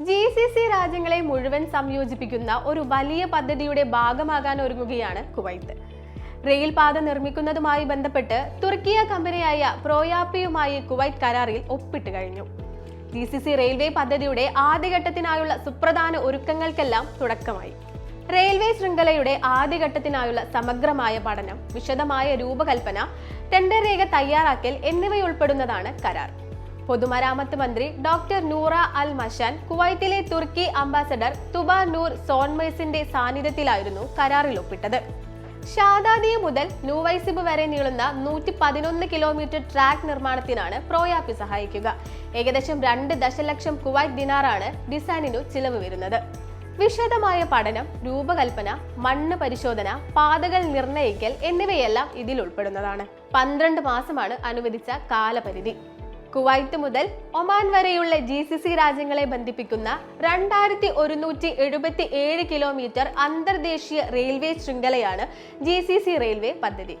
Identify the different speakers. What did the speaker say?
Speaker 1: G C C രാജ്യങ്ങളെ മുഴുവൻ സംയോജിപ്പിക്കുന്ന ഒരു വലിയ പദ്ധതിയുടെ ഭാഗമാകാൻ ഒരുങ്ങുകയാണ് കുവൈത്ത്. റെയിൽപാത നിർമ്മിക്കുന്നതുമായി ബന്ധപ്പെട്ട് തുർക്കിയ കമ്പനിയായ പ്രോയാപ്പിയുമായി കുവൈറ്റ് കരാറിൽ ഒപ്പിട്ട് കഴിഞ്ഞു. ജി സി സി റെയിൽവേ പദ്ധതിയുടെ ആദ്യഘട്ടത്തിനായുള്ള സുപ്രധാന ഒരുക്കങ്ങൾക്കെല്ലാം തുടക്കമായി. റെയിൽവേ ശൃംഖലയുടെ ആദ്യഘട്ടത്തിനായുള്ള സമഗ്രമായ പഠനം വിശദമായ രൂപകൽപ്പന ടെൻഡർ രേഖ തയ്യാറാക്കൽ എന്നിവയുൾപ്പെടുന്നതാണ് കരാർ. പൊതുമരാമത്ത് മന്ത്രി ഡോക്ടർ നൂറ അൽ മഷാൻ കുവൈത്തിലെ തുർക്കി അംബാസഡർ തുബ നൂർ സോൺമേഴ്സിന്റെ സാന്നിധ്യത്തിലായിരുന്നു കരാറിൽ ഒപ്പിട്ടത്. ഷാദാദിയ മുതൽ ന്യൂവൈസിബ് വരെ നീളുന്ന നൂറ്റി പതിനൊന്ന് കിലോമീറ്റർ ട്രാക്ക് നിർമ്മാണത്തിനാണ് പ്രോയാപ്പി സഹായിക്കുക. ഏകദേശം രണ്ട് ദശലക്ഷം കുവൈറ്റ് ദിനാറാണ് ഡിസൈനിനു ചിലവ് വരുന്നത്. വിശദമായ പഠനം രൂപകൽപ്പന മണ്ണ് പരിശോധന പാതകൾ നിർണയിക്കൽ എന്നിവയെല്ലാം ഇതിൽ ഉൾപ്പെടുന്നതാണ്. പന്ത്രണ്ട് മാസമാണ് അനുവദിച്ച കാലപരിധി. കുവൈത്ത് മുതൽ ഒമാൻ വരെയുള്ള ജി സി സി രാജ്യങ്ങളെ ബന്ധിപ്പിക്കുന്ന രണ്ടായിരത്തി ഒരുന്നൂറ്റി എഴുപത്തി ഏഴ് കിലോമീറ്റർ അന്തർദേശീയ റെയിൽവേ ശൃംഖലയാണ് ജി സി സി റെയിൽവേ പദ്ധതി.